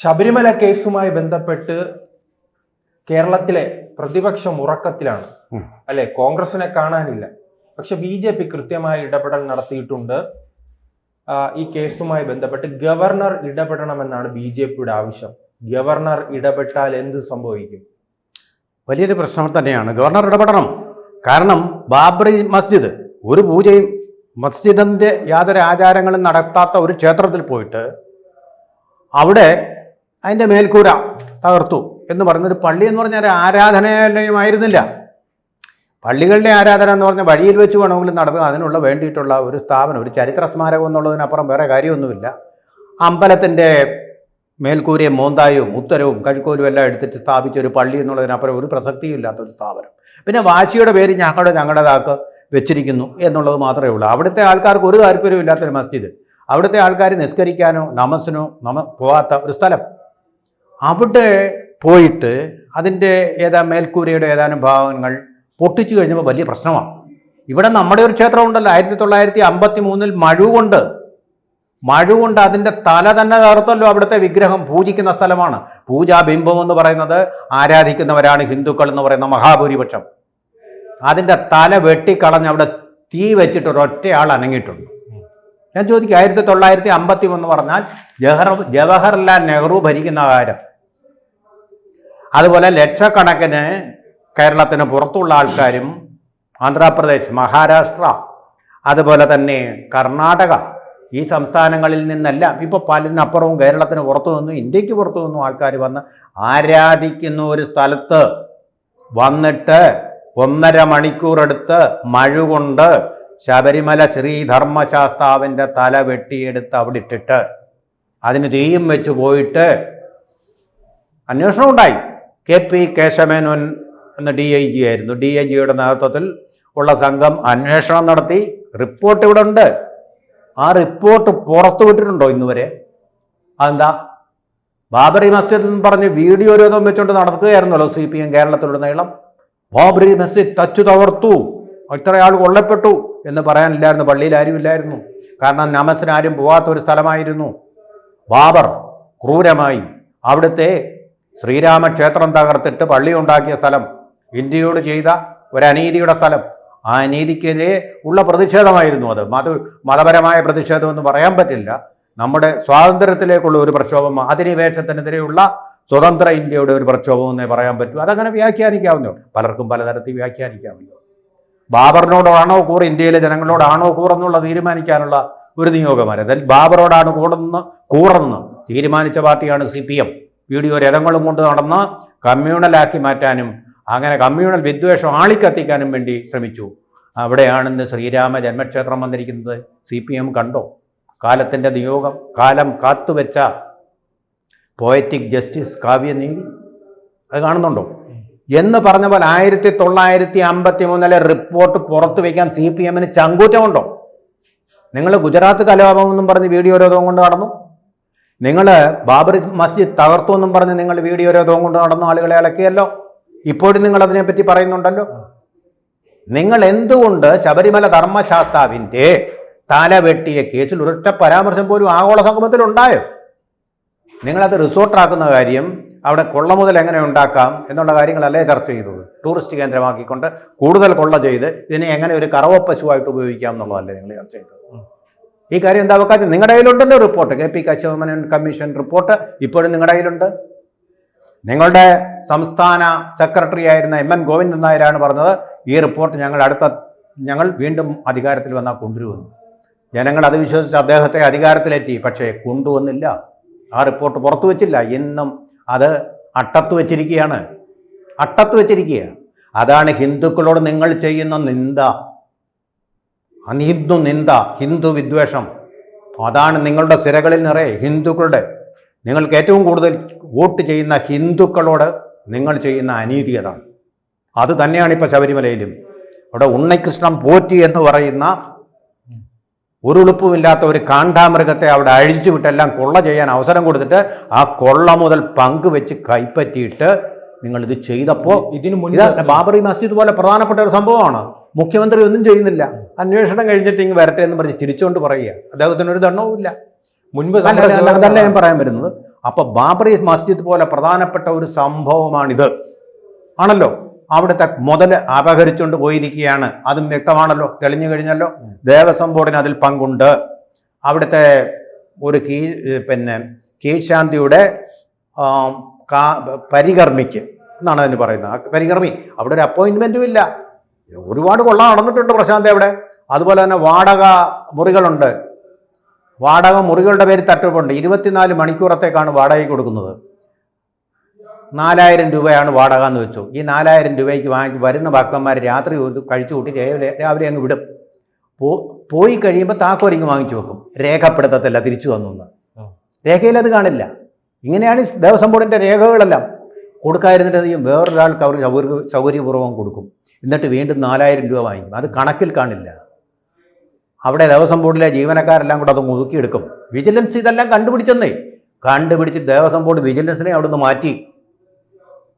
ശബരിമല കേസുമായി ബന്ധപ്പെട്ട് കേരളത്തിലെ പ്രതിപക്ഷം ഉറക്കത്തിലാണ്. അല്ലെ? കോൺഗ്രസിനെ കാണാനില്ല. പക്ഷെ ബി ജെ പി കൃത്യമായ ഇടപെടൽ നടത്തിയിട്ടുണ്ട്. ഈ കേസുമായി ബന്ധപ്പെട്ട് ഗവർണർ ഇടപെടണമെന്നാണ് ബി ജെ പിയുടെ ആവശ്യം. ഗവർണർ ഇടപെട്ടാൽ എന്ത് സംഭവിക്കും? വലിയൊരു പ്രശ്നം തന്നെയാണ്. ഗവർണർ ഇടപെടണം. കാരണം ബാബറി മസ്ജിദ് ഒരു പൂജയും മസ്ജിദിന്റെ യാതൊരു ആചാരങ്ങളും നടത്താത്ത ഒരു ക്ഷേത്രത്തിൽ പോയിട്ട് അവിടെ അതിന്റെ മേൽക്കൂര തകർത്തു എന്ന് പറയുന്നൊരു പള്ളി എന്ന് പറഞ്ഞാൽ ഒരു ആരാധനാലയമായിരുന്നില്ല. പള്ളികളുടെ ആരാധന എന്ന് പറഞ്ഞാൽ വഴിയിൽ വെച്ച് വേണമെങ്കിലും നടത്തുക അതിനുള്ള വേണ്ടിയിട്ടുള്ള ഒരു സ്ഥാപനം ഒരു ചരിത്ര സ്മാരകം എന്നുള്ളതിനപ്പുറം വേറെ കാര്യമൊന്നുമില്ല. അമ്പലത്തിന്റെ മേൽക്കൂരയും മോന്തായും ഉത്തരവും കഴുക്കോലും എല്ലാം എടുത്തിട്ട് സ്ഥാപിച്ച ഒരു പള്ളി എന്നുള്ളതിനപ്പുറം ഒരു പ്രസക്തിയും ഇല്ലാത്ത ഒരു സ്ഥാപനം. പിന്നെ വാശിയുടെ പേര് ഞങ്ങളുടെ ഞങ്ങളുടേതാക്ക് വെച്ചിരിക്കുന്നു എന്നുള്ളത് മാത്രമേ ഉള്ളൂ. അവിടുത്തെ ആൾക്കാർക്ക് ഒരു താല്പര്യവും ഇല്ലാത്തൊരു മസ്ജിദ്. അവിടുത്തെ ആൾക്കാർ നിസ്കരിക്കാനോ നമസിനോ നമ പോകാത്ത ഒരു സ്ഥലം. അവിടെ പോയിട്ട് അതിന്റെ ഏതാ മേൽക്കൂരയുടെ ഏതാനും ഭാഗങ്ങൾ പൊട്ടിച്ചു കഴിഞ്ഞപ്പോൾ വലിയ പ്രശ്നമാണ്. ഇവിടെ നമ്മുടെ ഒരു ക്ഷേത്രം ഉണ്ടല്ലോ ആയിരത്തി തൊള്ളായിരത്തി അമ്പത്തി മൂന്നിൽ മഴ കൊണ്ട് മഴ കൊണ്ട് അതിന്റെ തല തന്നെ തകർത്തല്ലോ അവിടുത്തെ വിഗ്രഹം പൂജിക്കുന്ന സ്ഥലമാണ്. പൂജാബിംബം എന്ന് പറയുന്നത് ആരാധിക്കുന്നവരാണ് ഹിന്ദുക്കൾ എന്ന് പറയുന്ന മഹാഭൂരിപക്ഷം. അതിന്റെ തല വെട്ടിക്കളഞ്ഞ് അവിടെ തീ വെച്ചിട്ട് ഒരൊറ്റയാൾ അനങ്ങിയിട്ടുണ്ട്. ഞാൻ ചോദിക്കും ആയിരത്തി തൊള്ളായിരത്തി അമ്പത്തി മൂന്ന് പറഞ്ഞാൽ ജവഹർ ജവഹർലാൽ നെഹ്റു ഭരിക്കുന്ന കാലം അതുപോലെ ലക്ഷക്കണക്കിന് കേരളത്തിന് പുറത്തുള്ള ആൾക്കാരും ആന്ധ്രാപ്രദേശ് മഹാരാഷ്ട്ര അതുപോലെ തന്നെ കർണാടക ഈ സംസ്ഥാനങ്ങളിൽ നിന്നെല്ലാം ഇപ്പോൾ പലതിനപ്പുറവും കേരളത്തിന് പുറത്തു നിന്നും ഇന്ത്യയ്ക്ക് പുറത്തു നിന്നും ആൾക്കാർ വന്ന് ആരാധിക്കുന്ന ഒരു സ്ഥലത്ത് വന്നിട്ട് ഒന്നര മണിക്കൂറെടുത്ത് മഴ കൊണ്ട് ശബരിമല ശ്രീധർമ്മശാസ്താവിന്റെ തല വെട്ടിയെടുത്ത് അവിടെ ഇട്ടിട്ട് അതിന് തീയും വെച്ച് പോയിട്ട് അന്വേഷണം ഉണ്ടായി. കെ പി കേശമേനോൻ എന്ന ഡി ഐ ജി ആയിരുന്നു. ഡി ഐ ജിയുടെ നേതൃത്വത്തിൽ ഉള്ള സംഘം അന്വേഷണം നടത്തി. റിപ്പോർട്ട് ഇവിടെ ഉണ്ട്. ആ റിപ്പോർട്ട് പുറത്തു വിട്ടിട്ടുണ്ടോ ഇന്ന് വരെ അതെന്താ? ബാബറി മസ്ജിദ് എന്ന് പറഞ്ഞ് വീഡിയോ രോധം വെച്ചുകൊണ്ട് നടത്തുകയായിരുന്നല്ലോ സി പി എം കേരളത്തിലുടനീളം. ബാബറി മസ്ജിദ് തച്ചു തകർത്തു. ഇത്ര ആൾ കൊല്ലപ്പെട്ടു എന്ന് പറയാനില്ലായിരുന്നു. പള്ളിയിൽ ആരുമില്ലായിരുന്നു. കാരണം നമസിന് ആരും പോകാത്ത ഒരു സ്ഥലമായിരുന്നു. ബാബർ ക്രൂരമായി അവിടുത്തെ ശ്രീരാമക്ഷേത്രം തകർത്തിട്ട് പള്ളി ഉണ്ടാക്കിയ സ്ഥലം ഇന്ത്യയോട് ചെയ്ത ഒരു അനീതിയുടെ സ്ഥലം ആ അനീതിക്കെതിരെ ഉള്ള പ്രതിഷേധമായിരുന്നു അത്. മത മതപരമായ പ്രതിഷേധമെന്ന് പറയാൻ പറ്റില്ല. നമ്മുടെ സ്വാതന്ത്ര്യത്തിലേക്കുള്ള ഒരു പ്രക്ഷോഭം അധിനിവേശത്തിനെതിരെയുള്ള സ്വതന്ത്ര ഇന്ത്യയുടെ ഒരു പ്രക്ഷോഭം എന്നേ പറയാൻ പറ്റൂ. അതങ്ങനെ വ്യാഖ്യാനിക്കാവുന്നോ പലർക്കും പലതരത്തിൽ വ്യാഖ്യാനിക്കാമല്ലോ ബാബറിനോടാണോ കൂർ ഇന്ത്യയിലെ ജനങ്ങളോടാണോ കൂർ എന്നുള്ള തീരുമാനിക്കാനുള്ള ഒരു നിയോഗമാണ് അതിൽ ബാബറോടാണ് കൂടെന്ന് കൂറെന്ന് തീരുമാനിച്ച പാർട്ടിയാണ് സി പി എം. വീഡിയോ രഥങ്ങളും കൊണ്ട് നടന്ന് കമ്മ്യൂണലാക്കി മാറ്റാനും അങ്ങനെ കമ്മ്യൂണൽ വിദ്വേഷം ആളിക്കത്തിക്കാനും വേണ്ടി ശ്രമിച്ചു. അവിടെയാണ് ഇന്ന് ശ്രീരാമ ജന്മക്ഷേത്രം വന്നിരിക്കുന്നത്. സി പി എം കണ്ടോ? കാലത്തിന്റെ നിയോഗം കാലം കാത്തുവെച്ച പോയറ്റിക് ജസ്റ്റിസ് കാവ്യനീതി അത് കാണുന്നുണ്ടോ? എന്ന് പറഞ്ഞ പോലെ ആയിരത്തി തൊള്ളായിരത്തി അമ്പത്തി മൂന്നിലെ റിപ്പോർട്ട് പുറത്തു വയ്ക്കാൻ സി പി എമ്മിന് ചങ്കൂറ്റമുണ്ടോ? നിങ്ങൾ ഗുജറാത്ത് കലാപം എന്നും പറഞ്ഞ് വീഡിയോ രോഗം കൊണ്ട് നടന്നു. നിങ്ങൾ ബാബറി മസ്ജിദ് തകർത്തു എന്നും പറഞ്ഞ് നിങ്ങൾ വീഡിയോ രോധവും കൊണ്ട് നടന്ന ആളുകളെ അലക്കിയല്ലോ? ഇപ്പോഴും നിങ്ങൾ അതിനെപ്പറ്റി പറയുന്നുണ്ടല്ലോ? നിങ്ങൾ എന്തുകൊണ്ട് ശബരിമല ധർമ്മശാസ്താവിന്റെ തല വെട്ടിയ കേസിൽ ഒരൊറ്റ പരാമർശം പോലും ആഗോള സംഗമത്തിൽ ഉണ്ടായോ? നിങ്ങളത് റിസോർട്ടാക്കുന്ന കാര്യം അവിടെ കൊള്ള മുതൽ എങ്ങനെ ഉണ്ടാക്കാം എന്നുള്ള കാര്യങ്ങളല്ലേ ചർച്ച ചെയ്തത്. ടൂറിസ്റ്റ് കേന്ദ്രമാക്കിക്കൊണ്ട് കൂടുതൽ കൊള്ള ചെയ്ത് ഇതിനെ എങ്ങനെ ഒരു കറവപ്പശുവായിട്ട് ഉപയോഗിക്കാം എന്നുള്ളതല്ലേ നിങ്ങൾ ചർച്ച ചെയ്തത്. ഈ കാര്യം എന്താ വെക്കാത്ത? നിങ്ങളുടെ കയ്യിലുണ്ടല്ലോ report K P Kesavamenon commission report ഇപ്പോഴും നിങ്ങളുടെ കയ്യിലുണ്ട്. നിങ്ങളുടെ സംസ്ഥാന സെക്രട്ടറി ആയിരുന്ന എം എൻ ഗോവിന്ദൻ നായരാണ് പറഞ്ഞത്. ഈ റിപ്പോർട്ട് ഞങ്ങൾ അടുത്ത ഞങ്ങൾ വീണ്ടും അധികാരത്തിൽ വന്നാൽ കൊണ്ടുവരുമെന്ന്. ജനങ്ങൾ അത് വിശ്വസിച്ച് അദ്ദേഹത്തെ അധികാരത്തിലെത്തി പക്ഷേ കൊണ്ടുവന്നില്ല. ആ റിപ്പോർട്ട് പുറത്തു വച്ചില്ല. ഇന്നും അത് അട്ടത്ത് വെച്ചിരിക്കുകയാണ്. അട്ടത്ത് വെച്ചിരിക്കുക അതാണ് ഹിന്ദുക്കളോട് നിങ്ങൾ ചെയ്യുന്ന നിന്ദ. ആ ഹിന്ദു നിന്ദ ഹിന്ദു വിദ്വേഷം. അതാണ് നിങ്ങളുടെ സിരകളിൽ നിറയെ ഹിന്ദുക്കളുടെ. നിങ്ങൾക്ക് ഏറ്റവും കൂടുതൽ വോട്ട് ചെയ്യുന്ന ഹിന്ദുക്കളോട് നിങ്ങൾ ചെയ്യുന്ന അനീതി അതാണ്. അത് തന്നെയാണ് ഇപ്പോൾ ശബരിമലയിലും. അവിടെ ഉണ്ണികൃഷ്ണൻ പോറ്റി എന്ന് പറയുന്ന ഒരുളുപ്പുമില്ലാത്ത ഒരു കാണ്ടാമൃഗത്തെ അവിടെ അഴിച്ചു വിട്ടെല്ലാം കൊള്ള ചെയ്യാൻ അവസരം കൊടുത്തിട്ട് ആ കൊള്ള മുതൽ പങ്ക് വെച്ച് കൈപ്പറ്റിയിട്ട് നിങ്ങൾ ഇത് ചെയ്തപ്പോൾ ഇതിന് മുന്നേ ബാബറി മസ്ജിദ് പോലെ പ്രധാനപ്പെട്ട ഒരു സംഭവമാണ്. മുഖ്യമന്ത്രി ഒന്നും ചെയ്യുന്നില്ല. അന്വേഷണം കഴിഞ്ഞിട്ട് ഇങ്ങ് വരട്ടെ എന്ന് പറഞ്ഞ് തിരിച്ചുകൊണ്ട് പറയുക. അദ്ദേഹത്തിന് ഒരു ദണ്ണവുമില്ല മുൻപ് അതല്ല ഞാൻ പറയാൻ വരുന്നത്. അപ്പൊ ബാബറി മസ്ജിദ് പോലെ പ്രധാനപ്പെട്ട ഒരു സംഭവമാണിത്. ആണല്ലോ? അവിടുത്തെ മുതൽ അപഹരിച്ചുകൊണ്ട് പോയിരിക്കുകയാണ്. അതും വ്യക്തമാണല്ലോ. തെളിഞ്ഞു കഴിഞ്ഞല്ലോ. ദേവസ്വം ബോർഡിന് അതിൽ പങ്കുണ്ട്. അവിടുത്തെ ഒരു കീ പിന്നെ കീഴ്ശാന്തിയുടെ പരികർമ്മിക്ക് എന്നാണ് അതിന് പറയുന്നത്. പരികർമ്മി. അവിടെ ഒരു അപ്പോയിൻമെന്റും ഇല്ല. ഒരുപാട് കൊള്ള നടന്നിട്ടുണ്ട് പ്രശാന്ത് അവിടെ. അതുപോലെ തന്നെ വാടക മുറികളുണ്ട്. വാടക മുറികളുടെ പേര് തട്ടിപ്പുണ്ട്. ഇരുപത്തിനാല് മണിക്കൂറത്തേക്കാണ് വാടകയ്ക്ക് കൊടുക്കുന്നത്. നാലായിരം രൂപയാണ് വാടക എന്ന് വെച്ചു. ഈ നാലായിരം രൂപയ്ക്ക് വാങ്ങിച്ച് വരുന്ന ഭക്തന്മാർ രാത്രി കഴിച്ചു കൂട്ടി രാവിലെ രാവിലെ അങ്ങ് വിടും. പോ പോയി കഴിയുമ്പോൾ താക്കോലിങ് വാങ്ങിച്ചു വെക്കും. രേഖപ്പെടുത്തത്തില്ല തിരിച്ചു വന്നു. രേഖയിൽ അത് കാണില്ല. ഇങ്ങനെയാണ് ദേവസ്വം ബോർഡിന്റെ രേഖകളെല്ലാം. കൊടുക്കാതിരുന്നിട്ട് വേറൊരാൾക്ക് അവർ സൗകര്യ സൗകര്യപൂർവം കൊടുക്കും. എന്നിട്ട് വീണ്ടും നാലായിരം രൂപ വാങ്ങിക്കും. അത് കണക്കിൽ കാണില്ല. അവിടെ ദേവസ്വം ബോർഡിലെ ജീവനക്കാരെല്ലാം കൂടെ അത് മുതുക്കിയെടുക്കും. വിജിലൻസ് ഇതെല്ലാം കണ്ടുപിടിച്ചെന്നേ. കണ്ടുപിടിച്ച് ദേവസ്വം ബോർഡ് വിജിലൻസിനെ അവിടുന്ന് മാറ്റി.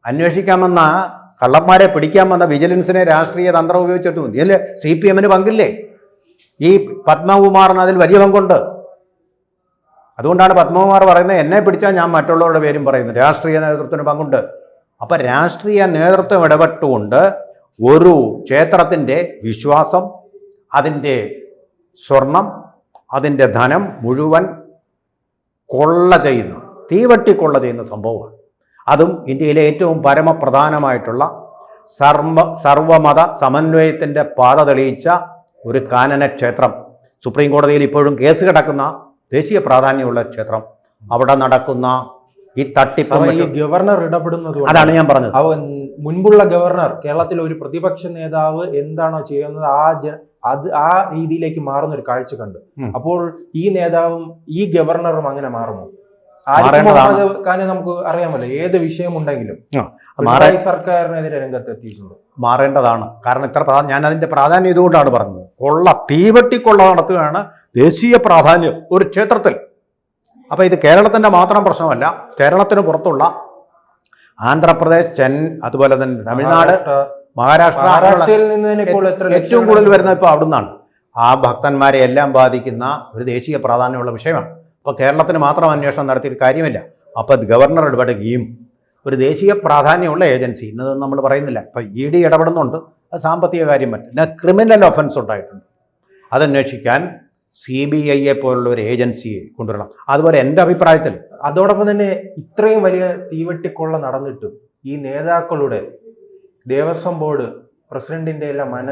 അന്വേഷിക്കാമെന്ന കള്ളന്മാരെ പിടിക്കാമെന്ന വിജിലൻസിനെ രാഷ്ട്രീയ തന്ത്രം ഉപയോഗിച്ചെടുത്തു. ഇതിൽ സി പി എമ്മിന് പങ്കില്ലേ? ഈ പത്മകുമാറിന് അതിൽ വലിയ പങ്കുണ്ട്. അതുകൊണ്ടാണ് പത്മകുമാർ പറയുന്നത് എന്നെ പിടിച്ചാൽ ഞാൻ മറ്റുള്ളവരുടെ പേരും പറയുന്നു. രാഷ്ട്രീയ നേതൃത്വത്തിന് പങ്കുണ്ട്. അപ്പം രാഷ്ട്രീയ നേതൃത്വം ഇടപെട്ടുകൊണ്ട് ഒരു ക്ഷേത്രത്തിന്റെ വിശ്വാസം അതിന്റെ സ്വർണം അതിന്റെ ധനം മുഴുവൻ കൊള്ള ചെയ്യുന്ന തീവട്ടി കൊള്ള ചെയ്യുന്ന സംഭവമാണ്. അതും ഇന്ത്യയിലെ ഏറ്റവും പരമപ്രധാനമായിട്ടുള്ള സർവ സർവമത സമന്വയത്തിന്റെ പാത തെളിയിച്ച ഒരു കാനന ക്ഷേത്രം. സുപ്രീം കോടതിയിൽ ഇപ്പോഴും കേസ് കിടക്കുന്ന ദേശീയ പ്രാധാന്യമുള്ള ക്ഷേത്രം. അവിടെ നടക്കുന്ന ഈ തട്ടിപ്പ് ഈ ഗവർണർ ഇടപെടുന്നത് അതാണ് ഞാൻ പറഞ്ഞത്. അവൻ മുൻപുള്ള ഗവർണർ കേരളത്തിലെ ഒരു പ്രതിപക്ഷ നേതാവ് എന്താണോ ചെയ്യുന്നത് ആ അത് ആ രീതിയിലേക്ക് മാറുന്ന ഒരു കാഴ്ച കണ്ടു. അപ്പോൾ ഈ നേതാവും ഈ ഗവർണറും അങ്ങനെ മാറുമോ. മുഹമ്മദ് നമുക്ക് അറിയാമല്ലോ ഏത് വിഷയമുണ്ടെങ്കിലും. സർക്കാരിനെതിരെ രംഗത്തെത്തിയിട്ടുണ്ട്. മാറേണ്ടതാണ്. കാരണം ഇത്ര പ്രാധാന്യം ഞാൻ അതിന്റെ പ്രാധാന്യം ഇതുകൊണ്ടാണ് പറഞ്ഞത്. കൊള്ള തീവട്ടിക്കൊള്ള നടത്തുകയാണ് ദേശീയ പ്രാധാന്യം ഒരു ക്ഷേത്രത്തിൽ. അപ്പോൾ ഇത് കേരളത്തിന്റെ മാത്രം പ്രശ്നമല്ല കേരളത്തിന് പുറത്തുള്ള ആന്ധ്രാപ്രദേശ് ചെൻ അതുപോലെ തന്നെ തമിഴ്നാട് മഹാരാഷ്ട്ര- ഏറ്റവും കൂടുതൽ വരുന്നത് ഇപ്പോൾ അവിടുന്നാണ്. ആ ഭക്തന്മാരെ എല്ലാം ബാധിക്കുന്ന ഒരു ദേശീയ പ്രാധാന്യമുള്ള വിഷയമാണ്. അപ്പോൾ കേരളത്തിന് മാത്രം അന്വേഷണം നടത്തിയിട്ട് കാര്യമില്ല. അപ്പോൾ ഗവർണർ ഇടപെടുകയും ഒരു ദേശീയ പ്രാധാന്യമുള്ള ഏജൻസി ഇന്നത് നമ്മൾ പറയുന്നില്ല. ഇപ്പോൾ ഇ ഡി ഇടപെടുന്നുണ്ട്. അത് സാമ്പത്തിക കാര്യം പറ്റില്ല ക്രിമിനൽ ഒഫൻസ് ഉണ്ടായിട്ടുണ്ട്. അതന്വേഷിക്കാൻ സി ബി ഐയെ പോലുള്ള ഒരു ഏജൻസിയെ കൊണ്ടുവരണം. അതുപോലെ എന്റെ അഭിപ്രായത്തിൽ അതോടൊപ്പം തന്നെ ഇത്രയും വലിയ തീവെട്ടിക്കൊള്ള നടന്നിട്ടും ഈ നേതാക്കളുടെ ദേവസ്വം ബോർഡ് പ്രസിഡന്റിന്റെ എല്ലാം മന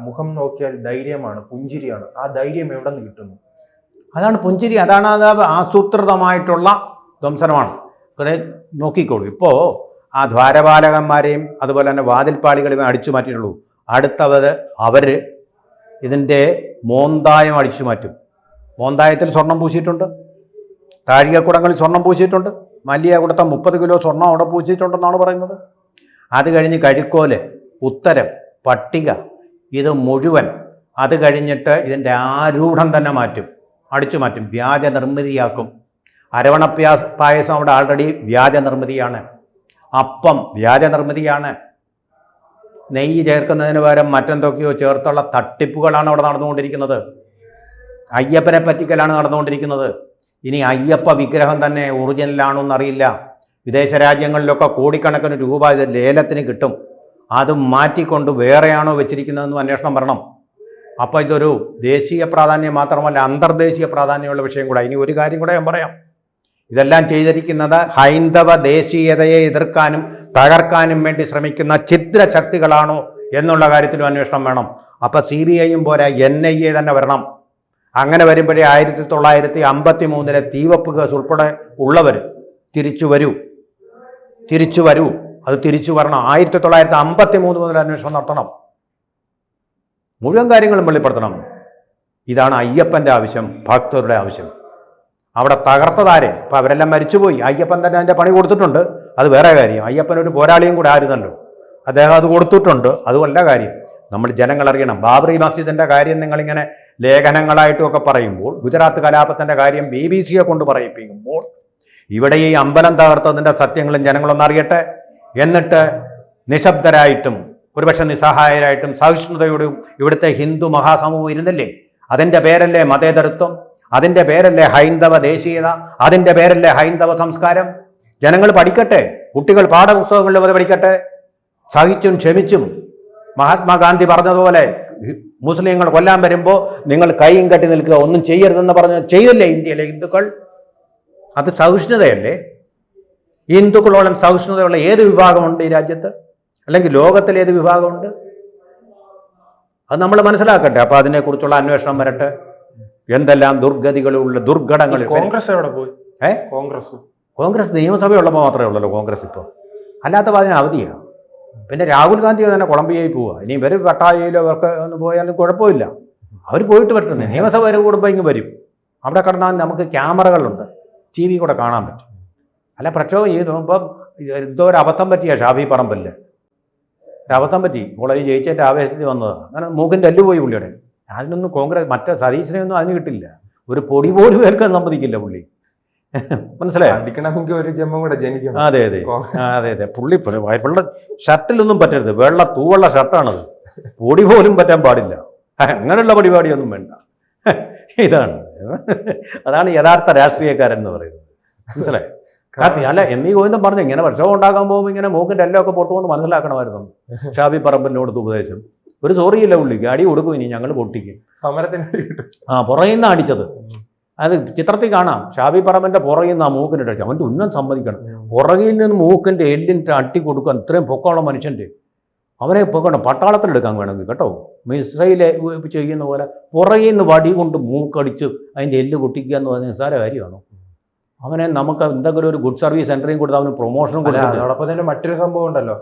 മുഖം നോക്കിയാൽ ധൈര്യമാണ് പുഞ്ചിരിയാണ്. ആ ധൈര്യം എവിടെ നിന്ന് കിട്ടുന്നു? അതാണ് പുഞ്ചിരി അതാണ് അത് ആസൂത്രിതമായിട്ടുള്ള ധ്വംസനമാണ്. നോക്കിക്കോളൂ. ഇപ്പോൾ ആ ദ്വാരപാലകന്മാരെയും അതുപോലെ തന്നെ വാതിൽപ്പാളികളെയും അടിച്ചു മാറ്റിയിട്ടുള്ളൂ. അടുത്തവർ അവർ ഇതിന്റെ മോന്തായം അടിച്ചു മാറ്റും. മോന്തായത്തിൽ സ്വർണം പൂശിയിട്ടുണ്ട്. താഴികക്കുടങ്ങളിൽ സ്വർണം പൂശിയിട്ടുണ്ട്. മല്ലിയ കൊടുത്ത മുപ്പത് കിലോ സ്വർണം അവിടെ പൂശിയിട്ടുണ്ടെന്നാണ് പറയുന്നത്. അത് കഴിഞ്ഞ് കഴിക്കോൽ ഉത്തരം പട്ടിക ഇത് മുഴുവൻ അത് കഴിഞ്ഞിട്ട് ഇതിന്റെ ആരൂഢം തന്നെ മാറ്റും. അടിച്ചു മാറ്റും. വ്യാജ നിർമ്മിതിയാക്കും. അരവണ പ്യാസ് അവിടെ ആൾറെഡി വ്യാജ നിർമ്മിതിയാണ്. അപ്പം വ്യാജ നിർമ്മിതിയാണ്. നെയ്യ് ചേർക്കുന്നതിന് പകരം മറ്റെന്തൊക്കെയോ ചേർത്തുള്ള തട്ടിപ്പുകളാണ് അവിടെ നടന്നുകൊണ്ടിരിക്കുന്നത്. അയ്യപ്പനെ പറ്റിക്കലാണ് നടന്നുകൊണ്ടിരിക്കുന്നത്. ഇനി അയ്യപ്പ വിഗ്രഹം തന്നെ ഒറിജിനലാണോ എന്നറിയില്ല വിദേശ രാജ്യങ്ങളിലൊക്കെ കോടിക്കണക്കിന് രൂപ ഇത് ലേലത്തിന് കിട്ടും. അത് മാറ്റിക്കൊണ്ട് വേറെയാണോ വെച്ചിരിക്കുന്നതെന്നും അന്വേഷണം വരണം. അപ്പോൾ ഇതൊരു ദേശീയ പ്രാധാന്യം മാത്രമല്ല അന്തർദേശീയ പ്രാധാന്യമുള്ള വിഷയം കൂടെ. ഇനി ഒരു കാര്യം കൂടെ ഞാൻ പറയാം. ഇതെല്ലാം ചെയ്തിരിക്കുന്നത് ഹൈന്ദവ ദേശീയതയെ എതിർക്കാനും തകർക്കാനും വേണ്ടി ശ്രമിക്കുന്ന ഛിദ്രശക്തികളാണോ എന്നുള്ള കാര്യത്തിലും അന്വേഷണം വേണം. അപ്പോൾ സി ബി ഐയും പോരാ എൻ ഐ എ തന്നെ വരണം. അങ്ങനെ വരുമ്പോഴേ ആയിരത്തി തൊള്ളായിരത്തി അമ്പത്തി മൂന്നിലെ തീവപ്പ് കേസ് ഉൾപ്പെടെ ഉള്ളവർ തിരിച്ചു വരൂ. തിരിച്ചു വരൂ. അത് തിരിച്ചു വരണം. ആയിരത്തി തൊള്ളായിരത്തി അമ്പത്തി മൂന്ന് മുതൽ അന്വേഷണം നടത്തണം. മുഴുവൻ കാര്യങ്ങളും വെളിപ്പെടുത്തണം. ഇതാണ് അയ്യപ്പന്റെ ആവശ്യം ഭക്തരുടെ ആവശ്യം. അവിടെ തകർത്തതാരെ? ഇപ്പം അവരെല്ലാം മരിച്ചുപോയി. അയ്യപ്പൻ തന്നെ അതിന്റെ പണി കൊടുത്തിട്ടുണ്ട്. അത് വേറെ കാര്യം. അയ്യപ്പൻ ഒരു പോരാളിയും കൂടെ ആയിരുന്നല്ലോ. അദ്ദേഹം അത് കൊടുത്തിട്ടുണ്ട്. അതുമല്ല കാര്യം. നമ്മൾ ജനങ്ങൾ അറിയണം. ബാബറി മസ്ജിദിന്റെ കാര്യം നിങ്ങളിങ്ങനെ ലേഖനങ്ങളായിട്ടും ഒക്കെ പറയുമ്പോൾ ഗുജറാത്ത് കലാപത്തിന്റെ കാര്യം ബി ബി സിയെ കൊണ്ട് പറയിപ്പിക്കുമ്പോൾ ഇവിടെ ഈ അമ്പലം തകർത്തതിന്റെ സത്യങ്ങളും ജനങ്ങളൊന്നും അറിയട്ടെ? എന്നിട്ട് നിശബ്ദരായിട്ടും ഒരുപക്ഷെ നിസ്സഹായരായിട്ടും സഹിഷ്ണുതയോടും ഇവിടുത്തെ ഹിന്ദു മഹാസമൂഹം ഇരുന്നില്ലേ? അതിന്റെ പേരല്ലേ മതേതരത്വം? അതിന്റെ പേരല്ലേ ഹൈന്ദവ ദേശീയത? അതിന്റെ പേരല്ലേ ഹൈന്ദവ സംസ്കാരം? ജനങ്ങൾ പഠിക്കട്ടെ കുട്ടികൾ പാഠപുസ്തകങ്ങളിൽ അത് പഠിക്കട്ടെ. സഹിച്ചും ക്ഷമിച്ചും. മഹാത്മാഗാന്ധി പറഞ്ഞതുപോലെ മുസ്ലിങ്ങൾ കൊല്ലാൻ വരുമ്പോൾ നിങ്ങൾ കൈയും കെട്ടി നിൽക്കുക ഒന്നും ചെയ്യരുതെന്ന് പറഞ്ഞ് ചെയ്തില്ലേ ഇന്ത്യയിലെ ഹിന്ദുക്കൾ? അത് സഹിഷ്ണുതയല്ലേ? ഹിന്ദുക്കളോളം സഹിഷ്ണുതയുള്ള ഏത് വിഭാഗമുണ്ട് ഈ രാജ്യത്ത്? അല്ലെങ്കിൽ ലോകത്തിൽ ഏത് വിഭാഗമുണ്ട്? അത് നമ്മൾ മനസ്സിലാക്കട്ടെ അപ്പോൾ അതിനെക്കുറിച്ചുള്ള അന്വേഷണം വരട്ടെ. എന്തെല്ലാം ദുർഗതികളുള്ള ദുർഘടങ്ങൾ കോൺഗ്രസ് എവിടെ പോയി? ഏ? കോൺഗ്രസ്. കോൺഗ്രസ് നിയമസഭയുള്ളപ്പോൾ മാത്രമേ ഉള്ളല്ലോ കോൺഗ്രസ് ഇപ്പോൾ. അല്ലാത്ത അതിന് അവധിയാണ് പിന്നെ രാഹുൽ ഗാന്ധി തന്നെ കൊളംബിയയിൽ പോവുക ഇനി ഇവർ പട്ടായയിലോ അവർക്ക് ഒന്ന് പോയാലും കുഴപ്പമില്ല. അവർ പോയിട്ട് വരട്ടെ നിയമസഭ വരെ കൂടുമ്പോൾ ഇങ്ങ് വരും. അവിടെ കിടന്നാൽ നമുക്ക് ക്യാമറകളുണ്ട്. ടി വി കൂടെ കാണാൻ പറ്റും. അല്ല പ്രക്ഷോഭം ചെയ്തു ഇപ്പം എന്തോ ഒരു അബദ്ധം പറ്റിയ ഷാഫി പറമ്പല്ലേ? ഒരു അബദ്ധം പറ്റി. കോളേജ് ജയിച്ചതിന്റെ ആവേശത്തിൽ വന്നതാണ് അങ്ങനെ മൂക്കിന്റെ എല്ല് പോയി പുള്ളിയുടെ. അതിനൊന്നും കോൺഗ്രസ് മറ്റേ സതീശനെയൊന്നും അതിന് കിട്ടില്ല. ഒരു പൊടി പോലും ഏൽക്കാൻ സമ്മതിക്കില്ല പുള്ളി. മനസ്സിലായോ? അടിക്കണമെങ്കിൽ ഒരു ജന്മം കൂടെ ജനിക്കണം. അതെ അതെ. അതെ അതെ. പുള്ളി പുള്ളി- വെള്ള ഷർട്ടിലൊന്നും പറ്റരുത്. വെള്ള തൂവള്ള ഷർട്ടാണത്. പൊടി പോലും പറ്റാൻ പാടില്ല. അങ്ങനെയുള്ള പരിപാടിയൊന്നും വേണ്ട. ഇതാണ്. അതാണ് യഥാർത്ഥ രാഷ്ട്രീയക്കാരൻ എന്ന് പറയുന്നത്. മനസ്സിലായി? അല്ല എം ഇ ഗോവിന്ദൻ പറഞ്ഞു ഇങ്ങനെ വർഷം ഉണ്ടാക്കാൻ പോകുമ്പോൾ ഇങ്ങനെ മൂക്കിന്റെ എല്ലാം ഒക്കെ പൊട്ടുമെന്ന് മനസ്സിലാക്കണമായിരുന്നു. ഷാബി പറമ്പലിനോട് ഉപദേശം ഒരു സോറിയില്ല പുള്ളിക്ക്. അടി കൊടുക്കും ഇനി ഞങ്ങൾ പൊട്ടിക്കും. സമരത്തിന് ആ പുറകിൽ അടിച്ചത്. അത് ചിത്രത്തിൽ കാണാം. ഷാബി പറമ്പന്റെ പുറകിൽ നിന്ന് ആ മൂക്കിനിട്ട് അടിച്ചു അവന്റെ ഉന്നം സമ്മതിക്കണം. പുറകിൽ നിന്ന് മൂക്കിന്റെ എല്ലിന്റെ അട്ടി കൊടുക്കാൻ ഇത്രയും പൊക്കമുള്ള മനുഷ്യന്റെ അവനെ പൊക്കണം പട്ടാളത്തിലെടുക്കാൻ വേണമെങ്കിൽ കേട്ടോ. മിസൈൽ ചെയ്യുന്ന പോലെ പുറകിൽ നിന്ന് വടി കൊണ്ട് മൂക്കടിച്ച് അതിന്റെ എല്ല് പൊട്ടിക്കുക എന്ന് പറഞ്ഞ നിസ്സാര കാര്യമാണോ? അവനെ നമുക്ക് എന്തെങ്കിലും ഒരു ഗുഡ് സർവീസ് സെന്ററിയും കൊടുത്ത് അവന് പ്രൊമോഷനും കൊടുക്കാം അതോടൊപ്പം തന്നെ മറ്റൊരു സംഭവം ഉണ്ടല്ലോ.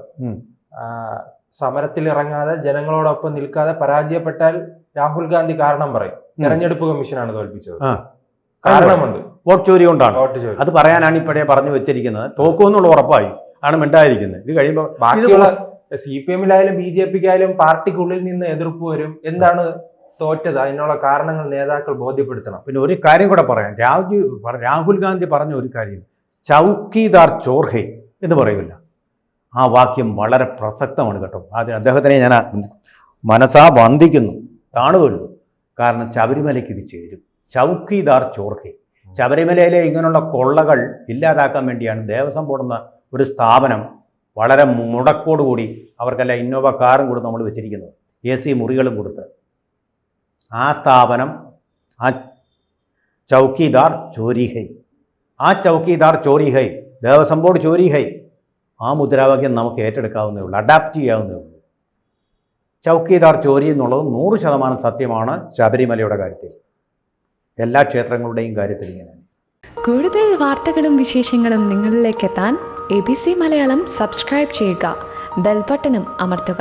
സമരത്തിൽ ഇറങ്ങാതെ ജനങ്ങളോടൊപ്പം നിൽക്കാതെ പരാജയപ്പെട്ടാൽ രാഹുൽ ഗാന്ധി കാരണം പറയും. തെരഞ്ഞെടുപ്പ് കമ്മീഷനാണ് തോൽപ്പിച്ചത് കാരണമുണ്ട്. വോട്ട് ചോരി കൊണ്ടാണ്. അത് പറയാനാണ് ഇപ്പോഴേ പറഞ്ഞു വെച്ചിരിക്കുന്നത്. തോക്കുമെന്നുള്ള ഉറപ്പായി. ആണ് മിണ്ടായിരിക്കുന്നത് ഇത് കഴിയുമ്പോൾ ബാക്കിയുള്ള സി പി എമ്മിലായാലും ബി ജെ പിക്കായാലും പാർട്ടിക്കുള്ളിൽ നിന്ന് എതിർപ്പ് വരും. എന്താണ് തോറ്റത്? അതിനുള്ള കാരണങ്ങൾ നേതാക്കൾ ബോധ്യപ്പെടുത്തണം. പിന്നെ ഒരു കാര്യം കൂടെ പറയാം. രാജു രാഹുൽ ഗാന്ധി പറഞ്ഞ ഒരു കാര്യം. ചൗക്കിദാർ ചോർഹെ എന്ന് പറയില്ല ആ വാക്യം വളരെ പ്രസക്തമാണ് കേട്ടോ. അതിന് അദ്ദേഹത്തിനെ ഞാൻ മനസ്സാ വന്ദിക്കുന്നു. താണുതൊള്ളു കാരണം ശബരിമലയ്ക്ക് ഇത് ചേരും. ചൗക്കിദാർ ചോർക്കെ. ശബരിമലയിലെ ഇങ്ങനെയുള്ള കൊള്ളകൾ ഇല്ലാതാക്കാൻ വേണ്ടിയാണ് ദേവസ്വം പോടുന്ന ഒരു സ്ഥാപനം വളരെ മുടക്കോടുകൂടി അവർക്കെല്ലാം ഇന്നോവ കാറും കൊടുത്ത് നമ്മൾ വെച്ചിരിക്കുന്നത്. എ സി മുറികളും കൊടുത്ത്. ആ സ്ഥാപനം ആ ചൗക്കിദാർ ചോരി ഹൈ ആ ചൗക്കിദാർ ചോരി ഹൈ ദേവസ്വം ബോർഡ് ചോരി ഹൈ ആ മുദ്രാവാക്യം നമുക്ക് ഏറ്റെടുക്കാവുന്നേ ഉള്ളൂ അഡാപ്റ്റ് ചെയ്യാവുന്നേ ഉള്ളൂ. ചൗക്കീദാർ ചോരി എന്നുള്ളത് നൂറ് ശതമാനം സത്യമാണ് ശബരിമലയുടെ കാര്യത്തിൽ. എല്ലാ ക്ഷേത്രങ്ങളുടെയും കാര്യത്തിൽ ഇങ്ങനെ കൂടുതൽ വാർത്തകളും വിശേഷങ്ങളും നിങ്ങളിലേക്ക് എത്താൻ A B C Malayalam subscribe ചെയ്യുക ബെൽബട്ടനും അമർത്തുക.